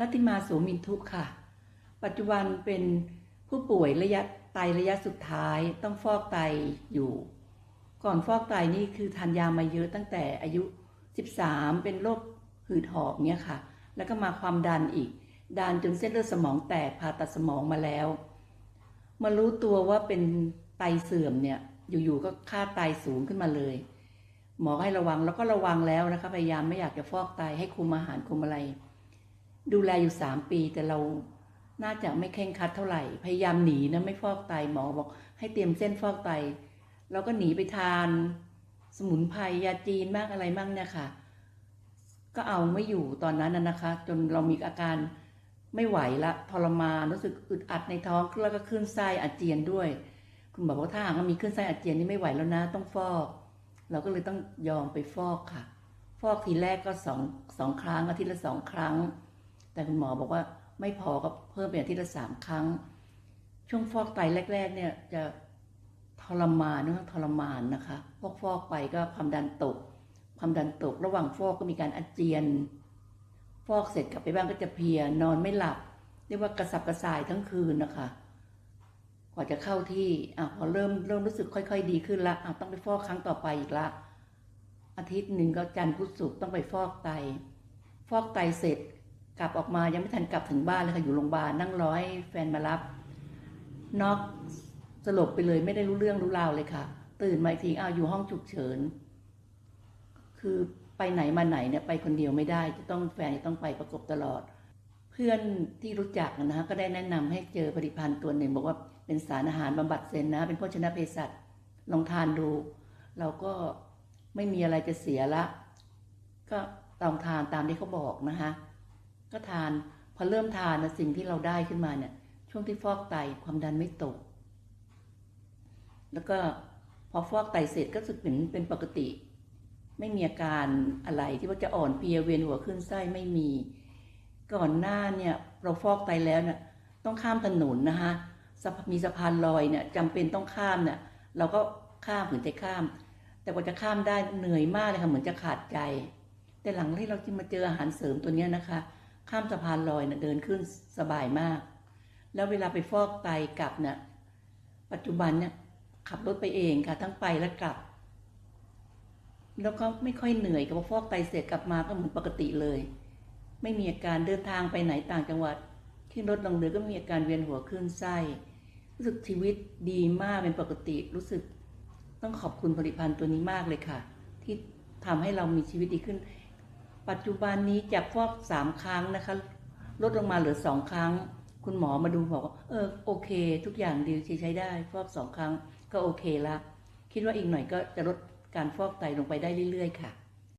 ลัตติมาโสมินทุค่ะ ปัจจุบันเป็นผู้ป่วยระยะไตระยะสุดท้ายต้องฟอกไตอยู่ ก่อนฟอกไตนี่คือทานยามาเยอะตั้งแต่อายุ 13 เป็นโรคหืดหอบเนี่ยค่ะ แล้วก็มาความดันอีก ดันจนเส้นเลือดสมองแตกผ่าตัดสมองมาแล้ว มารู้ตัวว่าเป็นไตเสื่อมเนี่ย อยู่ๆก็ค่าไตสูงขึ้นมาเลย หมอให้ระวังแล้วก็ระวังแล้วนะคะ พยายามไม่อยากจะฟอกไตให้คุมอาหารคุมอะไร ดูแลอยู่สามปีแต่เราน่าจะไม่เคร่งคัดเท่าไหร่ พยายามหนีนะไม่ฟอกไตหมอบอก ให้เตรียมเส้นฟอกไตเราก็หนีไปทาน สมุนไพรยาจีนมากอะไรมั่งเนี่ยค่ะ ก็เอาไม่อยู่ตอนนั้นน่ะนะคะ จนเรามีอาการไม่ไหวละทรมานรู้สึกอึดอัดในท้องแล้วก็ขึ้นไส้อาเจียนด้วย คุณบอกว่าถ้าหากมีขึ้นไส้อาเจียนนี่ไม่ไหวแล้วนะ ต้องฟอก เราก็เลยต้องยอมไปฟอกค่ะ ฟอกทีแรกก็สองสองครั้งอาทิตย์ละสองครั้ง แต่คุณหมอบอกว่าไม่พอก็เพิ่มเป็นอาทิตย์ละสามครั้ง ช่วงฟอกไตแรก ๆ เนี่ยจะทรมานนะทรมานนะคะพอกฟอกไปก็ความดันตก ความดันตก ระหว่างฟอกก็มีการอาเจียน ฟอกเสร็จกลับไปบ้านก็จะเพลียนอนไม่หลับ เรียกว่ากระสับกระส่ายทั้งคืนนะคะกว่าจะเข้าที่อะพอเริ่มเริ่มรู้สึกค่อย ๆ ดีขึ้นละอะต้องไปฟอกครั้งต่อไปอีกละอาทิตย์หนึ่งก็จันทร์พุธศุกร์ต้องไปฟอกไต ฟอกไตเสร็จ กลับออกมายังไม่ทันกลับถึงบ้านเลยค่ะอยู่โรงพยาบาลนั่งรอให้แฟนมารับน็อกสลบไปเลยไม่ได้รู้เรื่องรู้ราวเลยค่ะ ตื่นมาอีกทีอ้าวอยู่ห้องฉุกเฉิน คือไปไหนมาไหนเนี่ยไปคนเดียวไม่ได้ จะต้องแฟนจะต้องไปประกบตลอด เพื่อนที่รู้จักนะฮะก็ได้แนะนำให้เจอผลิตภัณฑ์ตัวหนึ่ง บอกว่าเป็นสารอาหารบำบัดเซนนะ เป็นโภชนะเภสัชลองทานดู เราก็ไม่มีอะไรจะเสียละ ก็ลองทานตามที่เขาบอกนะคะ ก็ทาน พอเริ่มทานนะสิ่งที่เราได้ขึ้นมาเนี่ย ช่วงที่ฟอกไตความดันไม่ตก แล้วก็พอฟอกไตเสร็จก็สึกเหมือนเป็นปกติ ไม่มีอาการอะไรที่ว่าจะอ่อนเพลียเวียนหัวขึ้นไส้ไม่มี ก่อนหน้าเนี่ยเราฟอกไตแล้วเนี่ยต้องข้ามถนนนะคะมีสะพานลอยเนี่ยจำเป็นต้องข้ามเนี่ยเราก็ข้ามถึงจะข้าม แต่กว่าจะข้ามได้เหนื่อยมากเลยค่ะเหมือนจะขาดใจ แต่หลังที่เราที่มาเจออาหารเสริมตัวเนี้ยนะคะ ข้ามสะพานลอยเนี่ยเดินขึ้นสบายมาก แล้วเวลาไปฟอกไตกลับเนี่ยปัจจุบันเนี่ยขับรถไปเองค่ะ ทั้งไปและกลับ แล้วก็ไม่ค่อยเหนื่อยกับฟอกไตเสร็จกลับมาก็เหมือนปกติเลย ไม่มีอาการเดินทางไปไหนต่างจังหวัดขึ้นรถลงเรือก็มีอาการเวียนหัวคลื่นไส้รู้สึกชีวิตดีมากเป็นปกติรู้สึก ต้องขอบคุณผลิตภัณฑ์ตัวนี้มากเลยค่ะ ที่ทำให้เรามีชีวิตดีขึ้น ปัจจุบันนี้จากฟอกสามครั้งนะคะ ลดลงมาเหลือสองครั้ง คุณหมอมาดูบอกว่าเออโอเค ทุกอย่างดีใช้ได้ ฟอกสองครั้งก็โอเคละคิดว่าอีกหน่อยก็จะลดการฟอกไตลงไปได้เรื่อยๆ ค่ะ